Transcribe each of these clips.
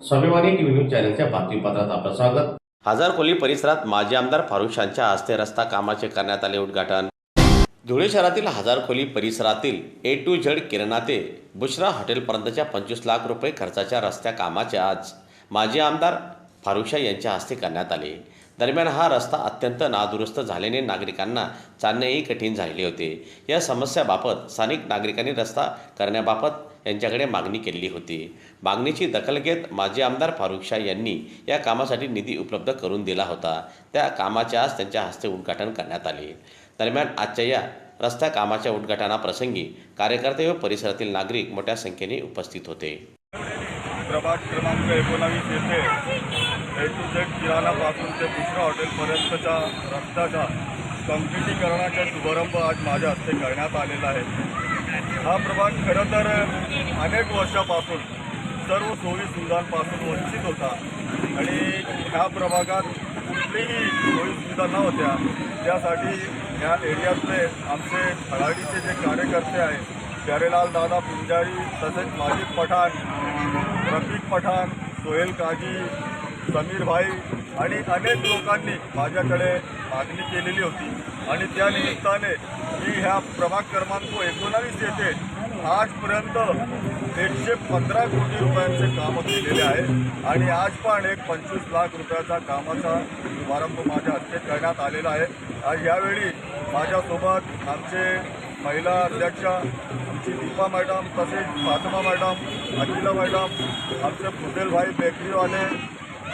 स्वाभिमानी TV news चॅनलच्या बातमीपत्रात आपलं स्वागत. हजार परिसरात माजी आमदार फारुख शांच्या हस्ते रस्ता कामाचे करण्यात आले उद्घाटन. धुळे शहरातील हजार खोली परिसरातील ए टू झेड किरणा ते बुशरा हॉटेलपर्यंतच्या पंचवीस लाख रुपये खर्चाच्या रस्त्या कामाचे आज माजी आमदार फारुख शाह यांच्या हस्ते करण्यात आले. दरम्यान हा रस्ता अत्यंत नादुरुस्त झाल्याने नागरिकांना चालणेही कठीण झालेले होते. या समस्याबाबत स्थानिक नागरिकांनी रस्ता करण्याबाबत यांच्याकडे मागणी केलेली होती. मागणीची दखल घेत माजी आमदार फारुख शाह यांनी या कामासाठी निधी उपलब्ध करून दिला होता. त्या कामाचे आज त्यांच्या हस्ते उद्घाटन करण्यात आले. दरम्यान आजच्या या रस्त्या कामाच्या उद्घाटनाप्रसंगी कार्यकर्ते व परिसरातील नागरिक मोठ्या संख्येने उपस्थित होते. प्रभाग क्रमांक एकोणावीस येथे ए टू झेड किराणापासून ते दुसऱ्या हॉटेलपर्यंतच्या रस्त्याच्या कंक्रिटीकरणाचा शुभारंभ आज माझ्या हस्ते करण्यात आलेला आहे. हा प्रभाग खरं तर अनेक वर्षापासून सर्व सोयी सुविधांपासून वंचित होता. आणि ह्या प्रभागात कुठलीही सोयी सुविधा नव्हत्या त्यासाठी या एरियातले आमचे खडाडीचे जे कार्यकर्ते आहेत प्यारेलाल दादा पिंजारी तसेच माजिद पठाण रफिक पठाण सोहेल काजी समीर भाई आणि अनेक लोकांनी माझ्याकडे मागणी केलेली होती. आणि त्या निमित्ताने मी ह्या प्रभाग क्रमांक एकोणावीस येथे आजपर्यंत एकशे पंधरा कोटी रुपयांचे कामं केलेले आहे. आणि आज पण एक पंचवीस लाख रुपयाचा कामाचा शुभारंभ माझ्या हस्ते करण्यात आलेला आहे. आज यावेळी माझ्यासोबत आमचे महिला अध्यक्षा आमची दीपा मॅडम तसेच फातिमा मॅडम अखिला मॅडम आमचे पुटेलभाई बेकरीवाले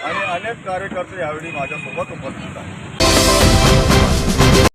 आणि अनेक कार्यकर्ते यावेळी माझ्यासोबत उपस्थित आहेत.